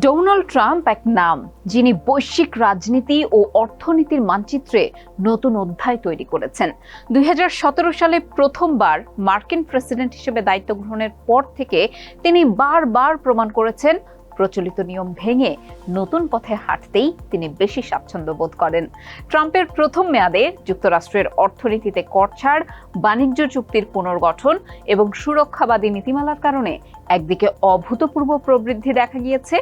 Donald Trump এক নাম, যিনি বৈশ্বিক রাজনীতি ও অর্থনীতির মানচিত্রে নতুন অধ্যায় তৈরি করেছেন। দুই হাজার সতেরো সালে প্রথমবার মার্কিন প্রেসিডেন্ট হিসেবে দায়িত্ব গ্রহণের পর থেকে তিনি বারবার প্রমাণ করেছেন প্রচলিত নিয়ম ভেঙে নতুন পথে হাঁটতেই তিনি বেশি স্বাচ্ছন্দ্য বোধ করেন। ট্রাম্পের প্রথম মেয়াদে যুক্তরাষ্ট্রের অর্থনীতিতে কর ছাড় বাণিজ্য চুক্তির পুনর্গঠন এবং সুরক্ষাবাদী নীতিমালার কারণে একদিকে অভূতপূর্ব প্রবৃদ্ধি দেখা গিয়েছে,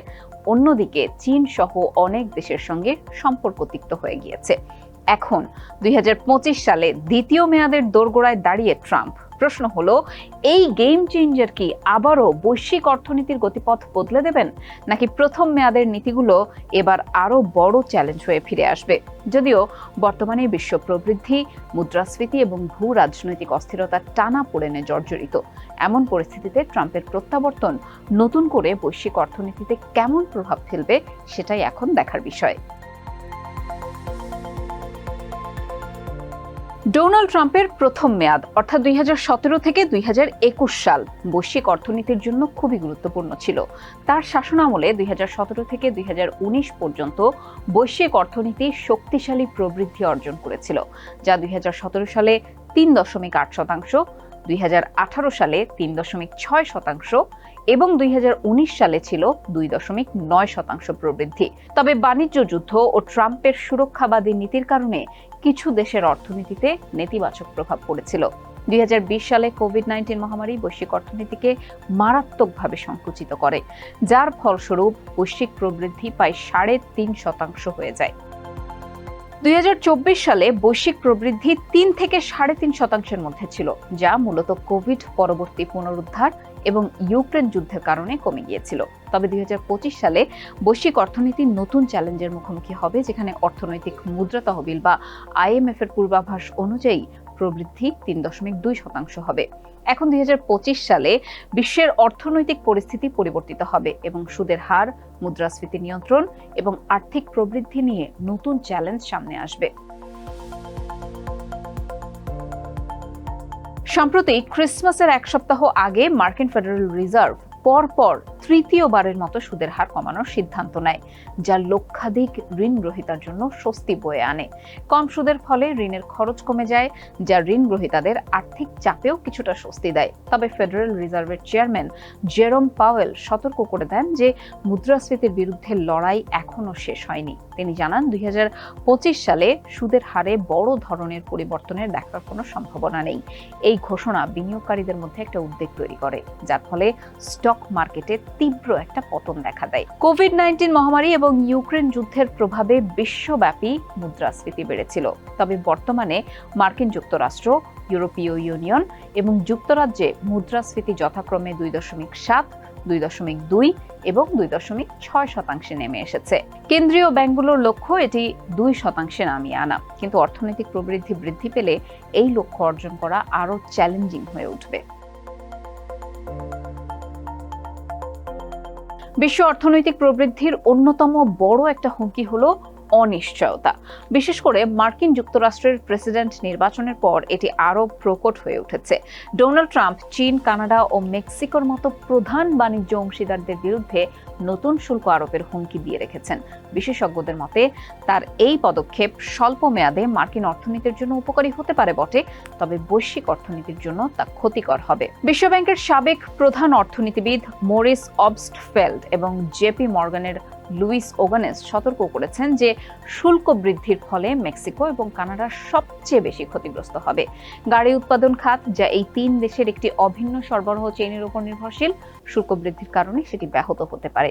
অন্যদিকে চীন সহ অনেক দেশের সঙ্গে সম্পর্ক তিক্ত হয়ে গিয়েছে। এখন দুই হাজার পঁচিশ সালে দ্বিতীয় মেয়াদের দোরগোড়ায় দাঁড়িয়ে ট্রাম্প প্রশ্ন হলো, এই গেম চেঞ্জার কি আবারও বৈশ্বিক অর্থনীতির গতিপথ বদলে দেবেন? নাকি প্রথম মেয়াদের নীতিগুলো এবার আরও বড় চ্যালেঞ্জ হয়ে ফিরে আসবে? যদিও বর্তমানে বিশ্ব প্রবৃদ্ধি, মুদ্রাস্ফীতি এবং ভূ রাজনৈতিক অস্থিরতার টানা পড়েনে জর্জরিত। এমন পরিস্থিতিতে ট্রাম্পের প্রত্যাবর্তন নতুন করে বৈশ্বিক অর্থনীতিতে কেমন প্রভাব ফেলবে সেটাই এখন দেখার বিষয়। ডোনাল্ড ট্রাম্পের প্রথম মেয়াদ, অর্থাৎ দুই হাজার সতেরো থেকে দুই হাজার একুশ সাল, বৈশ্বিক অর্থনীতির জন্য খুবই গুরুত্বপূর্ণ ছিল। তার শাসনামলে দুই হাজার সতেরো থেকে দুই হাজার উনিশ পর্যন্ত বৈশ্বিক অর্থনীতি শক্তিশালী প্রবৃদ্ধি অর্জন করেছিল, যা দুই হাজার সতেরো সালে তিন দশমিক আট শতাংশ দুই সালে তিন দশমিক ছয় শতাংশ এবং দুই হাজার উনিশ সালে ছিল দুই দশমিক নয় শতাংশ প্রবৃদ্ধি। তবে বাণিজ্য যুদ্ধ ও ট্রাম্পের সুরক্ষাবাদী নীতির কারণে কিছু দেশের অর্থনীতিতে নেতিবাচক প্রভাব পড়েছিল। দুই হাজার বিশ সালে কোভিড নাইন্টিন মহামারী বৈশ্বিক অর্থনীতিকে মারাত্মকভাবে সংকুচিত করে, যার ফলস্বরূপ বৈশ্বিক প্রবৃদ্ধি প্রায় সাড়ে তিন শতাংশ হয়ে যায়। দু হাজার চব্বিশ সালে বৈশ্বিক প্রবৃদ্ধি তিন থেকে সাড়ে তিন শতাংশের মধ্যে ছিল, যা মূলত কোভিড পরবর্তী পুনরুদ্ধার এবং ইউক্রেন যুদ্ধের কারণে কমে গিয়েছিল। তবে দুই হাজার পঁচিশ সালে বৈশ্বিক অর্থনীতি নতুন চ্যালেঞ্জের মুখোমুখি হবে, যেখানে অর্থনৈতিক মুদ্রা তহবিল বা আইএমএফ এর পূর্বাভাস অনুযায়ী প্রবৃদ্ধি তিন দশমিক দুই শতাংশ হবে। এখন দুই সালে বিশ্বের অর্থনৈতিক পরিস্থিতি পরিবর্তিত হবে এবং সুদের হার, মুদ্রাস্ফীতি নিয়ন্ত্রণ এবং আর্থিক প্রবৃদ্ধি নিয়ে নতুন চ্যালেঞ্জ সামনে আসবে। সম্প্রতি ক্রিসমাসের এক সপ্তাহ আগে মার্কিন ফেডারেল রিজার্ভ পরপর তৃতীয়বারের মতো সুদের হার কমানোর সিদ্ধান্ত নেয়, যা লক্ষাধিক ঋণ গ্রহীতার জন্য স্বস্তি বয়ে আনে। কম সুদের ফলে ঋণের খরচ কমে যায়, যা ঋণ গ্রহীতাদের আর্থিক চাপেও কিছুটা স্বস্তি দেয়। তবে ফেডারেল রিজার্ভের চেয়ারম্যান জেরম পাওয়েল সতর্ক করে দেন যে, মুদ্রাস্ফীতির বিরুদ্ধে লড়াই এখনও শেষ হয়নি। তিনি জানান, দুই হাজার পঁচিশ সালে সুদের হারে বড় ধরনের পরিবর্তনের দেখার কোনো সম্ভাবনা নেই। এই ঘোষণা বিনিয়োগকারীদের মধ্যে একটা উদ্বেগ তৈরি করে, যার ফলে স্টক মার্কেটে তীব্র একটা পতন দেখা দেয়। কোভিড নাইন্টিন মহামারী এবং ইউক্রেন যুদ্ধের প্রভাবে বিশ্বব্যাপী মুদ্রাস্ফীতি বেড়েছিল। তবে বর্তমানে মার্কিন যুক্তরাষ্ট্র, ইউরোপীয় ইউনিয়ন এবং যুক্তরাজ্যে মুদ্রাস্ফীতি যথাক্রমে দুই দশমিক সাত, দুই দশমিক দুই এবং দুই দশমিক ছয় শতাংশে নেমে এসেছে। কেন্দ্রীয় ব্যাংকগুলোর লক্ষ্য এটি দুই শতাংশে নামিয়ে আনা। কিন্তু অর্থনৈতিক প্রবৃদ্ধি বৃদ্ধি পেলে এই লক্ষ্য অর্জন করা আরও চ্যালেঞ্জিং হয়ে উঠবে। বিশ্ব অর্থনৈতিক প্রবৃদ্ধির অন্যতম বড় একটা হুমকি হলো অনিশ্চয়তা। বিশেষ করে মার্কিন যুক্তরাষ্ট্রের প্রেসিডেন্ট নির্বাচনের পর এটি আরও প্রকট হয়ে উঠেছে। ডোনাল্ড ট্রাম্প চীন, কানাডা ও মেক্সিকোর মতো প্রধান বাণিজ্য অংশীদারদের বিরুদ্ধে নতুন শুল্ক আরোপের হুমকি দিয়ে রেখেছেন। বিশেষজ্ঞদের মতে, তার এই পদক্ষেপ স্বল্প মেয়াদে মার্কিন অর্থনীতির জন্য উপকারী হতে পারে বটে, তবে বৈশ্বিক অর্থনীতির জন্য তা ক্ষতিকর হবে। বিশ্বব্যাংকের সাবেক প্রধান অর্থনীতিবিদ মোরিস অবস্টফেল্ড এবং জেপি মর্গানের লুইস ওগানেস সতর্ক করেছেন যে শুল্ক বৃদ্ধির ফলে মেক্সিকো এবং কানাডা সবচেয়ে বেশি ক্ষতিগ্রস্ত হবে। গাড়ি উৎপাদন খাত, যা এই তিন দেশের একটি অভিন্ন সরবরাহ চেইনের উপর নির্ভরশীল শুল্ক বৃদ্ধির কারণে সেটি ব্যাহত হতে পারে।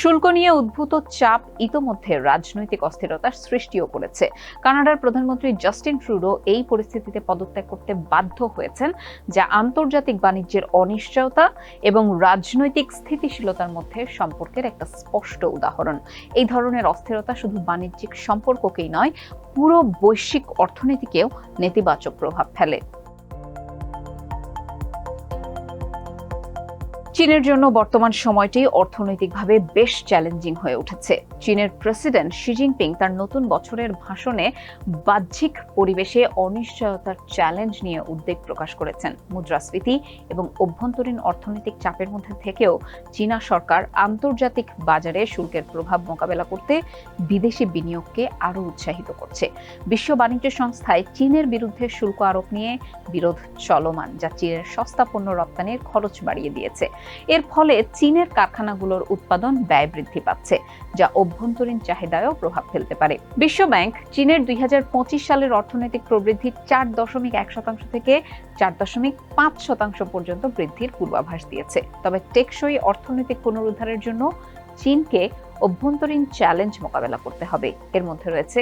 শুল্ক নিয়ে উদ্ভূত চাপ ইতোমধ্যে রাজনৈতিক অস্থিরতার সৃষ্টিও করেছে। কানাডার প্রধানমন্ত্রী জাস্টিন ট্রুডো এই পরিস্থিতিতে পদত্যাগ করতে বাধ্য হয়েছেন, যা আন্তর্জাতিক বাণিজ্যের অনিশ্চয়তা এবং রাজনৈতিক স্থিতিশীলতার মধ্যে সম্পর্কের একটা স্পষ্ট উদাহরণ। এই ধরনের অস্থিরতা শুধু বাণিজ্যিক সম্পর্ককেই নয়, পুরো বৈশ্বিক অর্থনীতিকেও নেতিবাচক প্রভাব ফেলে। চীনের জন্য বর্তমান সময়টি অর্থনৈতিকভাবে বেশ চ্যালেঞ্জিং হয়ে উঠেছে। চীনের প্রেসিডেন্ট শি জিনপিং তার নতুন বছরের ভাষণে বাহ্যিক পরিবেশে অনিশ্চয়তার চ্যালেঞ্জ নিয়ে উদ্বেগ প্রকাশ করেছেন। মুদ্রাস্ফীতি এবং অভ্যন্তরীণ অর্থনৈতিক চাপের মধ্যে থেকেও চীনা সরকার আন্তর্জাতিক বাজারে শুল্কের প্রভাব মোকাবেলা করতে বিদেশি বিনিয়োগকে আরও উৎসাহিত করছে। বিশ্ব বাণিজ্য সংস্থায় চীনের বিরুদ্ধে শুল্ক আরোপ নিয়ে বিরোধ চলমান, যা চীনের সস্তা পণ্য রপ্তানির খরচ বাড়িয়ে দিয়েছে। এর ফলে চীনের কারখানাগুলোর উৎপাদন ব্যয় বৃদ্ধি পাচ্ছে, যা অভ্যন্তরীণ চাহিদায়ও প্রভাব ফেলতে পারে। বিশ্বব্যাংক চীনের দুই হাজার পঁচিশ সালের অর্থনৈতিক প্রবৃদ্ধি চার দশমিক এক শতাংশ থেকে চার দশমিক পাঁচ শতাংশ পর্যন্ত বৃদ্ধির পূর্বাভাস দিয়েছে। তবে টেকসই অর্থনৈতিক পুনরুদ্ধারের জন্য চীনকে অভ্যন্তরীণ চ্যালেঞ্জ মোকাবেলা করতে হবে। এর মধ্যে রয়েছে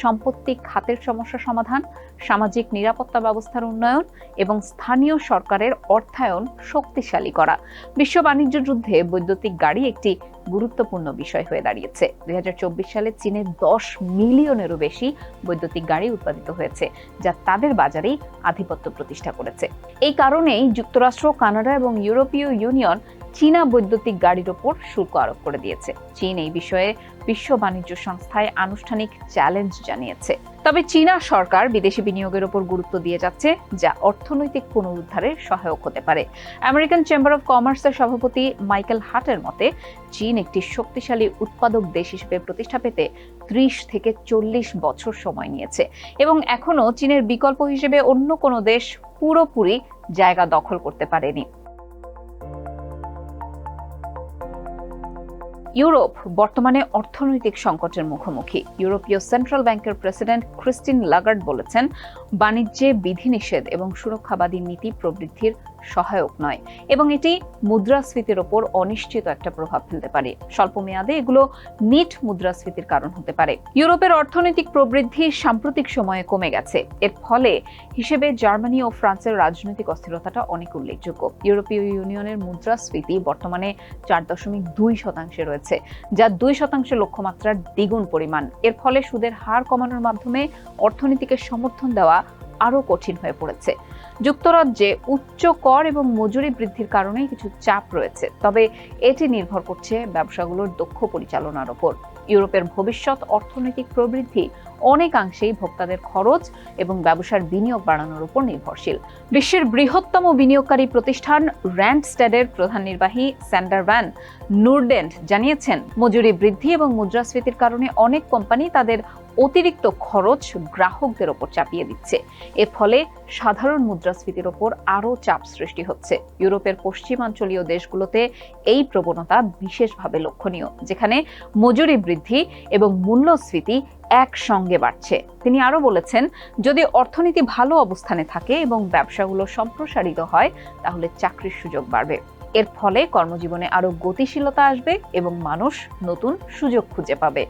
সম্পত্তি খাতের সমস্যা সমাধান, সামাজিক নিরাপত্তা ব্যবস্থার উন্নয়ন এবং স্থানীয় সরকারের অর্থায়ন শক্তিশালী করা। বিশ্ব বাণিজ্য যুদ্ধে বৈদ্যুতিক গাড়ি একটি গুরুত্বপূর্ণ বিষয় হয়ে দাঁড়িয়েছে। দুই হাজার চব্বিশ সালে চীনে দশ মিলিয়নেরও বেশি বৈদ্যুতিক গাড়ি উৎপাদিত হয়েছে, যা তাদের বাজারেই আধিপত্য প্রতিষ্ঠা করেছে। এই কারণেই যুক্তরাষ্ট্র, কানাডা এবং ইউরোপীয় ইউনিয়ন চীনা বৈদ্যুতিক গাড়ির ওপর শুল্ক আরোপ করে দিয়েছে। চীন এই বিষয়ে বিশ্ব বাণিজ্য সংস্থায় আনুষ্ঠানিক চ্যালেঞ্জ জানিয়েছে। তবে চীনা সরকার বিদেশি বিনিয়োগের ওপর গুরুত্ব দিয়ে যাচ্ছে, যা অর্থনৈতিক পুনরুদ্ধারে সহায়ক হতে পারে। আমেরিকান চেম্বার অফ কমার্সের সভাপতি মাইকেল হাটের মতে, চীন একটি শক্তিশালী উৎপাদক দেশ হিসেবে প্রতিষ্ঠা পেতে ত্রিশ থেকে চল্লিশ বছর সময় নিয়েছে এবং এখনও চীনের বিকল্প হিসেবে অন্য কোনো দেশ পুরোপুরি জায়গা দখল করতে পারেনি। ইউরোপ বর্তমানে অর্থনৈতিক সংকটের মুখোমুখি। ইউরোপীয় সেন্ট্রাল ব্যাংকের প্রেসিডেন্ট ক্রিস্টিন লাগার্ড বলেছেন, বাণিজ্যে বিধিনিষেধ এবং সুরক্ষাবাদী নীতি প্রবৃদ্ধির সহায়ক নয় এবং এটি মুদ্রাস্ফীতির ওপর অনিশ্চিত একটা প্রভাব ফেলতে পারে। স্বল্প মেয়াদে এগুলো নিট মুদ্রাস্ফীতির কারণ হতে পারে। ইউরোপের অর্থনৈতিক প্রবৃদ্ধি সাম্প্রতিক সময়ে কমে গেছে। এর ফলে হিসেবে জার্মানি ও ফ্রান্সের রাজনৈতিক অস্থিরতাটা অনেক উল্লেখযোগ্য। ইউরোপীয় ইউনিয়নের মুদ্রাস্ফীতি বর্তমানে চার দশমিক দুই শতাংশে রয়েছে, যা দুই শতাংশের লক্ষ্যমাত্রার দ্বিগুণ পরিমাণ। এর ফলে সুদের হার কমানোর মাধ্যমে অর্থনীতিকে সমর্থন দেওয়া আরও কঠিন হয়ে পড়েছে। যুক্তরাজ্যে উচ্চ কর এবং মজুরি বৃদ্ধির কারণে কিছু চাপ রয়েছে। তবে এটি নির্ভর করছে ব্যবসাগুলোর দক্ষ পরিচালনার ওপর। ইউরোপের ভবিষ্যৎ অর্থনৈতিক প্রবৃদ্ধি অনেকাংশেই ভোক্তাদের খরচ এবং ব্যবসার বিনিয়োগ বাড়ানোর উপর নির্ভরশীল। বিশ্বের বৃহত্তম বিনিয়োগকারী প্রতিষ্ঠান র্যান্ডস্ট্যাডের প্রধান নির্বাহী স্যান্ডার ভ্যান নুরডেন্ট জানিয়েছেন, মজুরি বৃদ্ধি এবং মুদ্রাস্ফীতির কারণে অনেক কোম্পানি তাদের অতিরিক্ত খরচ গ্রাহকদের ওপর চাপিয়ে দিচ্ছে। এর ফলে সাধারণ মুদ্রাস্ফীতির ওপর আরও চাপ সৃষ্টি হচ্ছে। ইউরোপের পশ্চিমাঞ্চলীয় দেশগুলোতে এই প্রবণতা বিশেষভাবে লক্ষণীয়, যেখানে মজুরি বৃদ্ধি এবং মূল্যস্ফীতি একসঙ্গে বাড়ছে। তিনি আরও বলেছেন, যদি অর্থনীতি ভালো অবস্থানে থাকে এবং ব্যবসাগুলো সম্প্রসারিত হয়, তাহলে চাকরির সুযোগ বাড়বে। এর ফলে কর্মজীবনে আরও গতিশীলতা আসবে এবং মানুষ নতুন সুযোগ খুঁজে পাবে।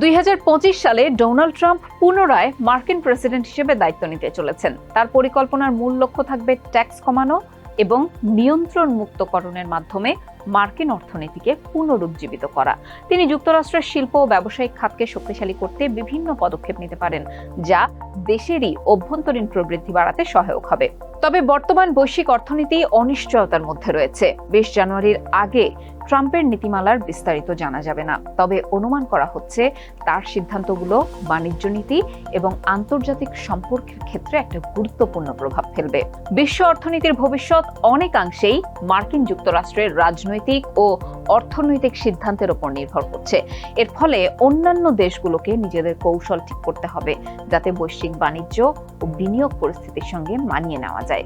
দুই হাজার পঁচিশ সালে ডোনাল্ড ট্রাম্প পুনরায় মার্কিন প্রেসিডেন্ট হিসেবে দায়িত্ব নিতে চলেছেন। তার পরিকল্পনার মূল লক্ষ্য থাকবে ট্যাক্স কমানো এবং নিয়ন্ত্রণ মুক্তকরণের মাধ্যমে মার্কিন অর্থনীতিকে পুনরুজ্জীবিত করা। তিনি যুক্তরাষ্ট্রের শিল্প ও ব্যবসায়িক খাতকে শক্তিশালী করতে বিভিন্ন পদক্ষেপ নিতে পারেন, যা দেশেরই অভ্যন্তরীণ প্রবৃদ্ধি বাড়াতে সহায়ক হবে। তবে বর্তমান বৈশ্বিক অর্থনীতি অনিশ্চয়তার মধ্যে রয়েছে। বিশ জানুয়ারির আগে ট্রাম্পের নীতিমালার বিস্তারিত জানা যাবে না। তবে অনুমান করা হচ্ছে তার সিদ্ধান্তগুলো বাণিজ্য নীতি এবং আন্তর্জাতিক সম্পর্কের ক্ষেত্রে একটা গুরুত্বপূর্ণ প্রভাব ফেলবে। বিশ্ব অর্থনীতির ভবিষ্যৎ অনেকাংশেই মার্কিন যুক্তরাষ্ট্রের রাজনৈতিক ও অর্থনৈতিক সিদ্ধান্তের উপর নির্ভর করছে। এর ফলে অন্যান্য দেশগুলোকে নিজেদের কৌশল ঠিক করতে হবে, যাতে বৈশ্বিক বাণিজ্য ও বিনিয়োগ পরিস্থিতির সঙ্গে মানিয়ে নেওয়া যায়।